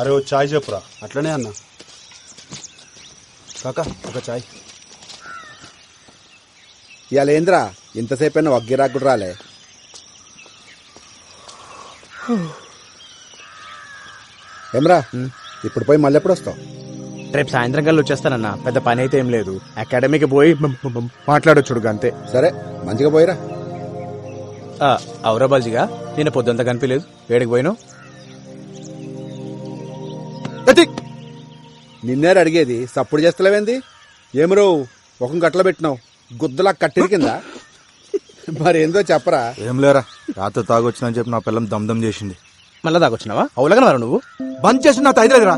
అరే ఓ చాయ్ చెప్పురా. అట్లనే అన్న. కాకా ఒక చాయ్. ఇవాళ ఏంద్రా? ఇంతసేపు అయినా వగ్గిరాకుడు రాలే. ఏమ్రా? ఇప్పుడు పోయి మళ్ళీ ఎప్పుడు వస్తావు? రేపు సాయంత్రం కల్లా వచ్చేస్తానన్న. పెద్ద పని అయితే ఏం లేదు. అకాడమీకి పోయి మాట్లాడొచ్చుడు అంతే సరే మంచిగా పోయిరా. ఔరాబాజీగా నేను పొద్దుంతా కనిపించలేదు వేడికి పోయినావు? నిన్నేరు అడిగేది సప్పుడు చేస్తలేవేంది? ఏమరో ఒక గట్ల పెట్టినావు గుద్దలా కట్టిరి కింద. మరేందో చెప్పరా. ఏం లేరా రాత్రి తాగొచ్చిందని చెప్పి నా పిల్లం దమ్దం చేసింది. మళ్ళా దాకొచ్చినావా అవులగా మరి నువ్వు? బంద్ చేసి నా తైదలేదురా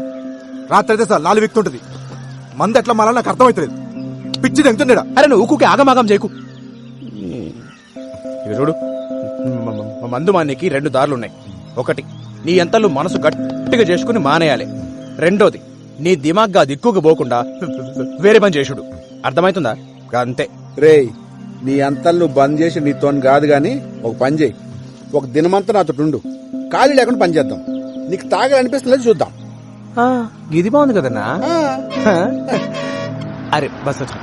రాత్రి అయితే సార్ నాలుగు వ్యక్తి ఉంటుంది మంది ఎట్లా మళ్ళా నాకు అర్థమవుతలేదు పిచ్చి తెంగుతుండేడా. అరే నువ్వు ఊకుకి ఆగమాగం చేయకు. ఇక చూడు. మందు మానేకి రెండు దారులు ఉన్నాయి ఒకటి నీ ఎంతలు మనసు గట్టిగా చేసుకుని మానేయాలి. రెండోది నీ దిమాగ్గా దిక్కుకు పోకుండా వేరే పని చేసుడు. అర్థమవుతుందా అంతే. రేయ్ నీ అంతలు నువ్వు బంద్ చేసి నీతోని కాదు గాని ఒక పని చేయి. ఒక దినమంతా నాతో ఉండు. ఖాళీ లేకుండా పని చేద్దాం. నీకు తాగాలనిపిస్తుంది చూద్దాం. ఇది బాగుంది కదన్నా? అరే బస్ వచ్చి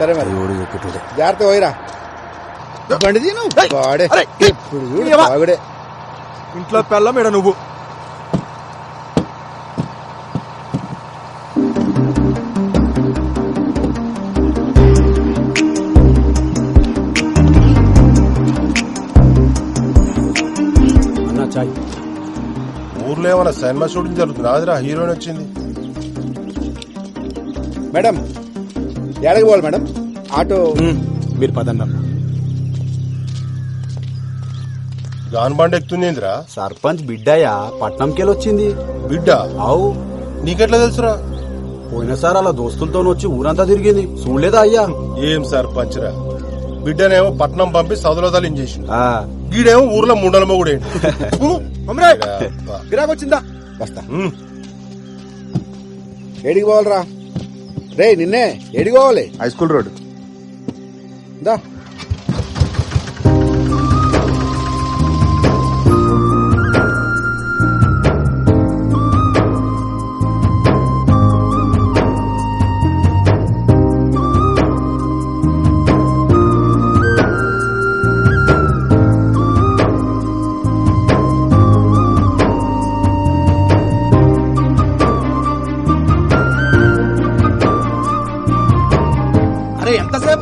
సరే మరి. జాగ్రత్త పోయిరా. బండి తీను. వాడే ఎప్పుడు చూడు ఏవా? తాగుడే ఇంట్లో పెళ్ళం ఈడ నువ్వు. ఊర్లో ఏమైనా సినిమా షూటింగ్ జరుగుతుంది? రాదురా హీరోయిన్ వచ్చింది. మేడం ఎక్కడికి పోవాలి మేడం? ఆటో. మీరు పదన్న బండి ఏందిరా సర్పంచ్ బిడ్డయ్యా పట్నంకెళ్ళి వచ్చింది బిడ్డ? అవు. నీకెట్లా తెలుసురా? పోయినసారి అలా దోస్తులతో వచ్చి ఊరంతా తిరిగింది. చూడలేదా అయ్యా? ఏం సార్ పంచరా బిడ్డనేమో పట్నం పంపి సదులతలు చేసిండు ఆ, గీడేమో ఊర్లో ముండల మొగుడేంటి గిరాకు వచ్చిందా వస్తా. ఏడికి పోవాలరా? రే నిన్నే ఏడికి పోవాలి? హై స్కూల్ రోడ్ దా.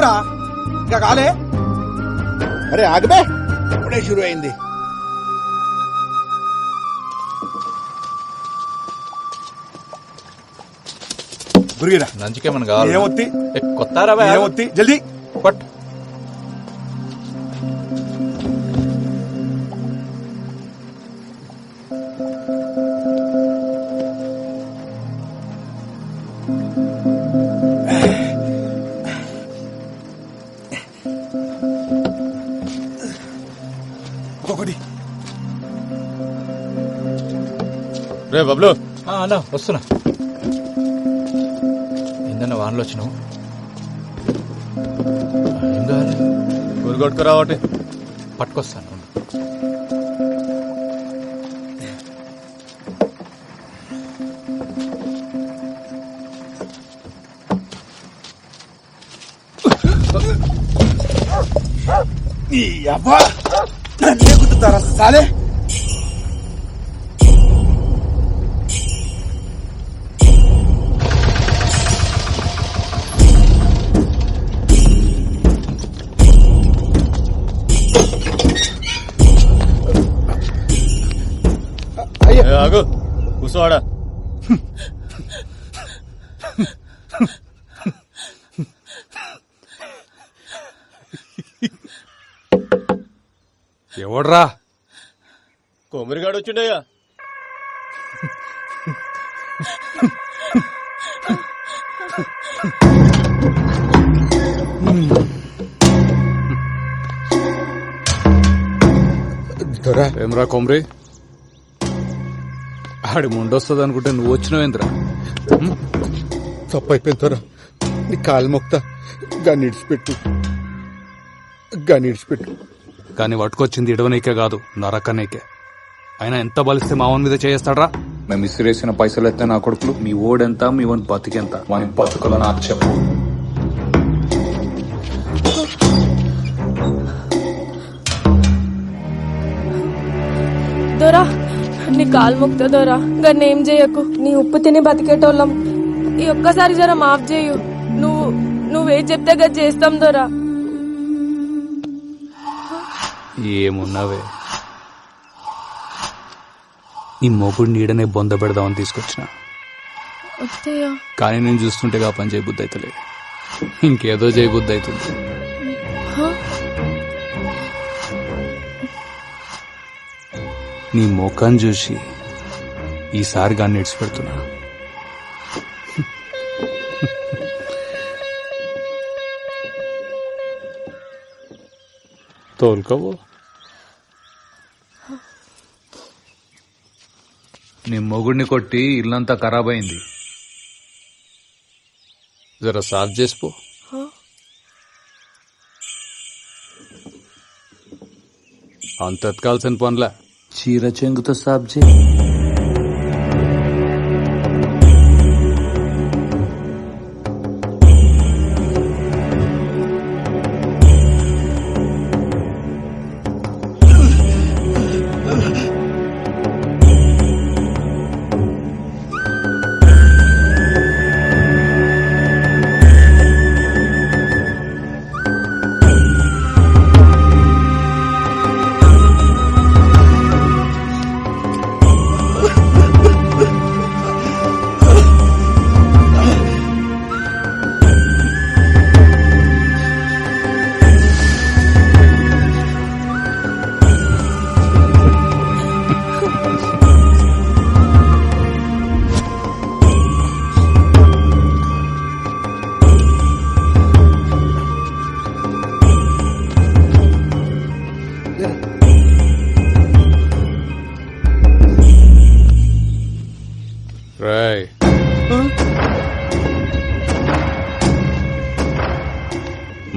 ఎంతసేపు రా ఇంకా కాలే. అరే ఆగబే. ఇప్పుడే షురు అయింది గురిగిరా నంచుకేమన్నా కావాలి? ఏమొత్తి? కొత్త రవా ఏమొత్తి? జల్దీ. పట్ ఒక్కొక్కటి రే బబ్లు. అన్నా వస్తున్నా. ఏందన్నా వానలో వచ్చినావు? ఏం కావాలి ఊరుగొట్టుకురా ఒకటి పట్టుకొస్తాను ఉండు. అబ్బా! ఏ, ఆగు. కూర్చోవాడా? ఎవడ్రా? కొమ్మరిగాడు వచ్చిండయ్యా. దొరా. ఏమ్రా కొమ్రి? ఆడి ముండొస్తుంది అనుకుంటే నువ్వు వచ్చినావేంద్రా? తప్పు అయిపోయింది దొరా. నీ కాలు మొక్తా. గన్ని ఇడిచిపెట్టు. గన్ని ఇడిచిపెట్టు. కానీ పట్టుకొచ్చింది ఇడవనీకే కాదు నరకనీకే. అయినా ఎంత బలిస్తే మా మీద చేస్తాడ్రా మేము ఇసిరేసిన పైసలు ఎత్తే నా కొడుకులు మీ ఓడెంత మీ వన్ బతికెంత? వాని బతుకులు నాకు చెప్పు. దొరా నీ కాలు ముక్త దొరా. గన్నేం ఏం చేయకు? నీ ఉప్పు తిని బతికేటోళ్ళం. ఈ ఒక్కసారి జర మాఫ్ చేయు. నువ్వు నువ్వేం చెప్తే గది చేస్తాం దొరా. ఏమున్నావే? ఈ మొగుడు నీడనే బొంద పెడదామని తీసుకొచ్చిన. కానీ నేను చూస్తుంటే ఆ పని చేయబుద్ధి అవుతలేదు ఇంకేదో చేయబుద్ధి అవుతుంది నీ ముఖం చూసి ఈసారి గాన్ని ఇడిచిపెడుతున్నా తోలుకోవు. నీ మొగుడిని కొట్టి ఇల్లంతా ఖరాబ్ అయింది. జర సాఫ్ చేసిపో. అంత ఎత్కాల్సిన పనులే. చీర చెంగుతో సాఫ్ చేయి.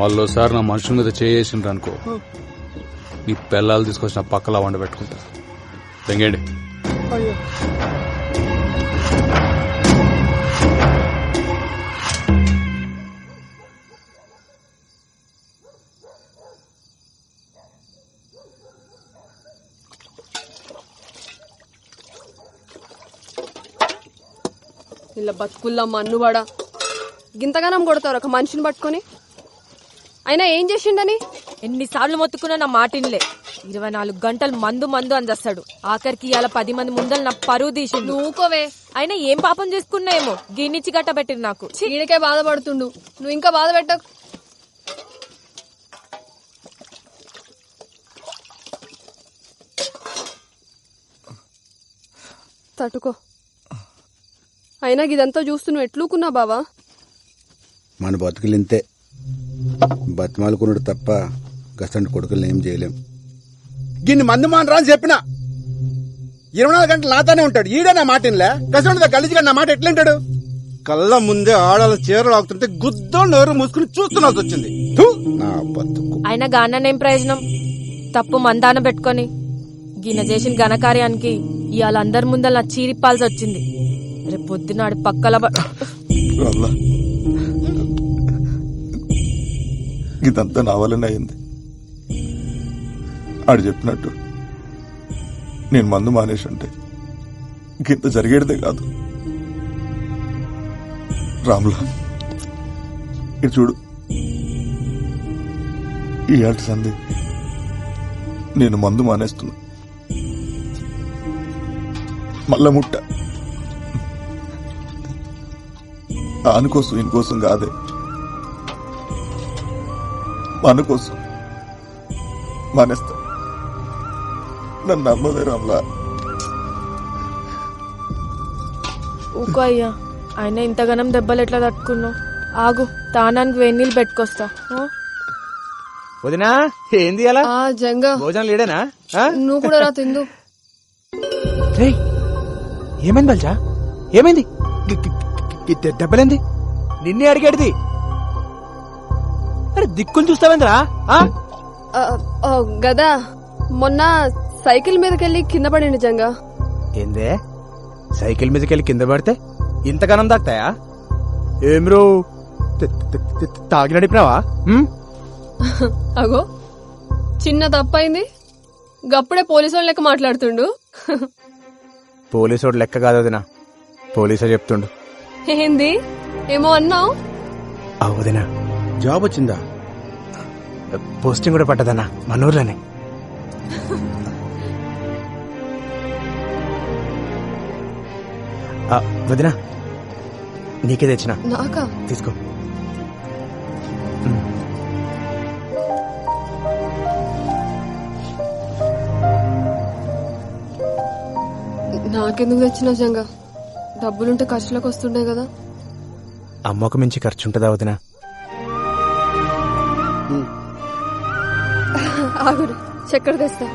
మళ్ళోసారి నా మనుషుల మీద చేసిండ్రు అనుకో. నీ పిల్లలు తీసుకొచ్చిన పక్కలా వండ పెట్టుకుంటా. తెంగండి ఇలా బతుకుల్లా మన్నువాడా? గింతగానం కొడతారు ఒక మనిషిని పట్టుకొని. అయినా ఏం చేసిండని? ఎన్నిసార్లు మొత్తుకున్నా నా మాటిన్లే ఇరవై నాలుగు గంటలు మందు మందు అందేస్తాడు. ఆఖరికి ఇవాళ పది మంది ముందలు నా పరువు తీసిండు. నువ్వుకోవే అయినా ఏం పాపం చేసుకున్నాయేమో? గిన్నిచ్చి గట్ట పెట్టింది నాకు! ఈయనకే బాధపడుతుండు. నువ్వు ఇంకా బాధ పెట్టకు. తట్టుకో. అయినా ఇదంతా చూస్తూ నువ్వు ఎట్లుకున్నా బావా? మన బతుకులు ఇంతే బతిమాలుకున్నాడు తప్ప గసంటి కొడుకులను ఏం చేయలేం. గిన్ని మంది మానరా అని చెప్పిన? ఇరవై నాలుగు గంటలు నాతోనే ఉంటాడు. ఈడే నా మాట ఇన్లే గసంటి గలీజిగా నా మాట ఎట్లుంటాడు కళ్ళ ముందే ఆడాల చీరలు ఆగుతుంటే గుద్దో నోరు మూసుకుని చూస్తున్నాల్సి వచ్చింది. థు, నా బతుకు. అయినా గాననేం ప్రయోజనం? తప్పు మందాన పెట్టుకొని గిన చేసిన ఘనకార్యానికి ఇవాళ అందరి ముందర నా చీరిప్పాల్సి వచ్చింది. రేపు పొద్దునాడు పక్కల ఇదంతా నా వల్లనే అయింది. ఆడు చెప్పినట్టు నేను మందు మానేసి ఉంటే ఇంత జరిగేదే కాదు. రాములా ఇది చూడు. ఈ ఆట సంధి నేను మందు మానేస్తున్నా. మళ్ళా ముట్ట. ఆనుకోసం ఈయన కోసం కాదే. మన కోసం మానేస్తా నన్ను నమ్మదే రామ్లా ఊకో అయ్యా అయినా ఇంతగానం దెబ్బలు ఎట్లా తట్టుకున్నావు ఆగు తానానికి వేడి నీళ్ళు పెట్టుకొస్తా ఆ? వదినా ఏంది అలా ఆ జంగా భోజనం లేడేనా ఆ? నువ్వు కూడా రా తిందు ఏమైంది బల్జా ఏమైంది దెబ్బలేంది నిన్నే అడిగేటిది అరే దిక్కులు చూస్తావేంద్రా? ఆ? ఆ, ఆ, గదా మొన్న సైకిల్ మీదకెళ్ళి కింద పడి నిజంగా. ఏందే? సైకిల్ మీదకెళ్ళి కింద పడితే ఇంతగానం దాక్తాయా ఏం రో తాగి నడిపినావా? అగో చిన్న తప్పైంది. గప్పుడే పోలీసు వాళ్ళ లెక్క మాట్లాడుతుండు. పోలీసోడు లెక్క కాదు వదినా పోలీసే చెప్తుండు. ఏంది? ఏమో అన్నావు? ఆ వదినా జాబ్ వచ్చిందా? పోస్టింగ్ కూడా పట్టదన్నా మన ఊర్లోనే ఆ, వదినా నీకే తెచ్చిన. నాకా? తీసుకో. నాకెందుకు తెచ్చిన జంగా? డబ్బులుంటే ఖర్చులకు వస్తుండే కదా. అమ్మకు మించి ఖర్చు ఉంటుందా వదినా? ఆగుడు చక్కెర తెస్తా